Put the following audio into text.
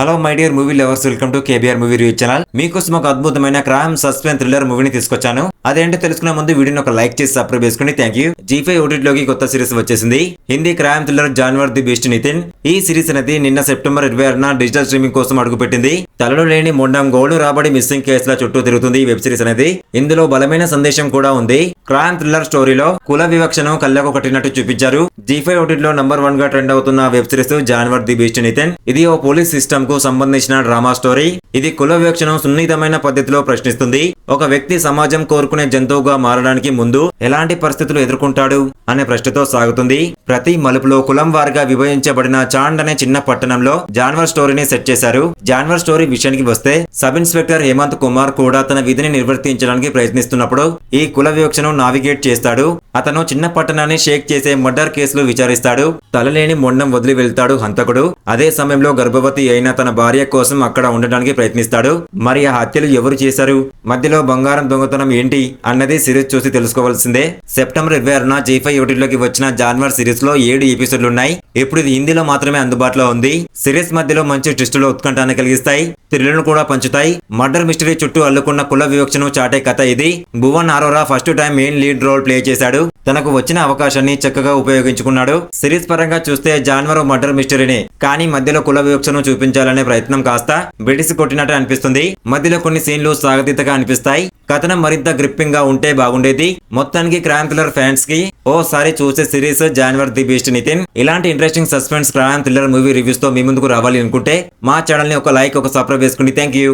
Hello my dear movie lovers welcome to KBR movie review channel మీకోసం ఒక అద్భుతమైన crime suspense thriller మూవీని తీసుకొచ్చాను. అదేంటో తెలుసుకునే ముందు వీడియోని ఒక లైక్ చేసి సబ్స్క్రైబ్ చేసుకోండి థ్యాంక్ యూ జీ ఫైవ్ ఓటీటీలోకి కొత్త సిరీస్ వచ్చేసింది. Hindi crime thriller Jaanwar the best Nitin. ఈ సిరీస్ అనేది నిన్న సెప్టెంబర్ ఇరవై ఆరున డిజిటల్ స్ట్రీమింగ్ కోసం అడుగుపెట్టింది. తలలో లేని మొండం గోల్డ్ రాబడి మిస్సింగ్ కేసుల చుట్టూ తిరుగుతుంది ఈ వెబ్ సిరీస్ అనేది. ఇందులో బలమైన సందేశం కూడా ఉంది. క్రైమ్ థ్రిల్లర్ స్టోరీలో కుల వివక్షను కళ్ళకు కట్టినట్టు చూపించారు. జీ ఫైవ్ ఓటీటీలో నంబర్ వన్గా ట్రెండ్ అవుతున్న web series Jaanwar the best Nitin. ఇది ఓ పోలీస్ సిస్టమ్కు సంబంధించిన డ్రామా స్టోరీ. ఇది కుల వివక్షను సున్నితమైన పద్ధతిలో ప్రశ్నిస్తుంది. ఒక వ్యక్తి సమాజం కోరుకునే జంతువుగా మారడానికి ముందు ఎలాంటి పరిస్థితులు ఎదుర్కొంటాడు అనే ప్రశ్నతో సాగుతుంది. ప్రతి మలుపులో కులం వారిగా విభజించబడిన చాండ్ అనే చిన్న పట్టణంలో జాన్వర్ స్టోరీని సెట్ చేశారు. జాన్వర్ స్టోరీ విషయానికి వస్తే సబ్ ఇన్స్పెక్టర్ హేమంత్ కుమార్ కూడా తన విధిని నిర్వర్తించడానికి ప్రయత్నిస్తున్నప్పుడు ఈ కుల వివక్షను నావిగేట్ చేస్తాడు. అతను చిన్న పట్టణాన్ని షేక్ చేసే మర్డర్ కేసులు విచారిస్తాడు. తలలేని మొండం వదిలి వెళ్తాడు హంతకుడు. అదే సమయంలో గర్భవతి అయిన తన భార్య కోసం అక్కడ ఉండడానికి ప్రయత్నిస్తాడు. మరి ఆ హత్యలు ఎవరు చేశారు? మధ్యలో బంగారం దొంగతనం ఏంటి? అన్నది సిరీస్ చూసి తెలుసుకోవాల్సిందే. సెప్టెంబర్ ఇరవై ఆరున జీ ఫైవ్ ఓటీలోకి వచ్చిన జాన్వర్ సిరీస్లో ఏడు ఎపిసోడ్లు ఉన్నాయి ఇప్పుడు ఇది హిందీలో మాత్రమే అందుబాటులో ఉంది. సిరీస్ మధ్యలో మంచి ట్విస్టులు ఉత్కంఠాన్ని కలిగిస్తాయి. థ్రిల్లను కూడా పంచుతాయి. మర్డర్ మిస్టరీ చుట్టూ అల్లుకున్న కుల వివక్షను చాటే కథ ఇది. Bhuvan Arora first time main lead role play చేశాడు. తనకు వచ్చిన అవకాశాన్ని చక్కగా ఉపయోగించుకున్నాడు. సిరీస్ పరంగా చూస్తే జాన్వర్ మర్డర్ మిస్టరీనే. కానీ మధ్యలో కుల వివక్షను చూపించాలనే ప్రయత్నం కాస్త బ్రిటిష్ కొట్టినట్టు అనిపిస్తుంది. మధ్యలో కొన్ని సీన్లు సాగతీతగా అనిపిస్తాయి. కథనం మరింత గ్రిప్పింగ్గా ఉంటే బాగుండేది. మొత్తానికి క్రైమ్ థ్రిల్లర్ ఫ్యాన్స్కి ఓసారి చూసే series Jaanwar the best Nitin. ఇలాంటి interesting suspense crime thriller movie రివ్యూస్తో మీ ముందుకు రావాలి అనుకుంటే మా ఛానల్ని ఒక లైక్ ఒక సబ్స్క్రైబ్ చేసుకోండి థ్యాంక్ యూ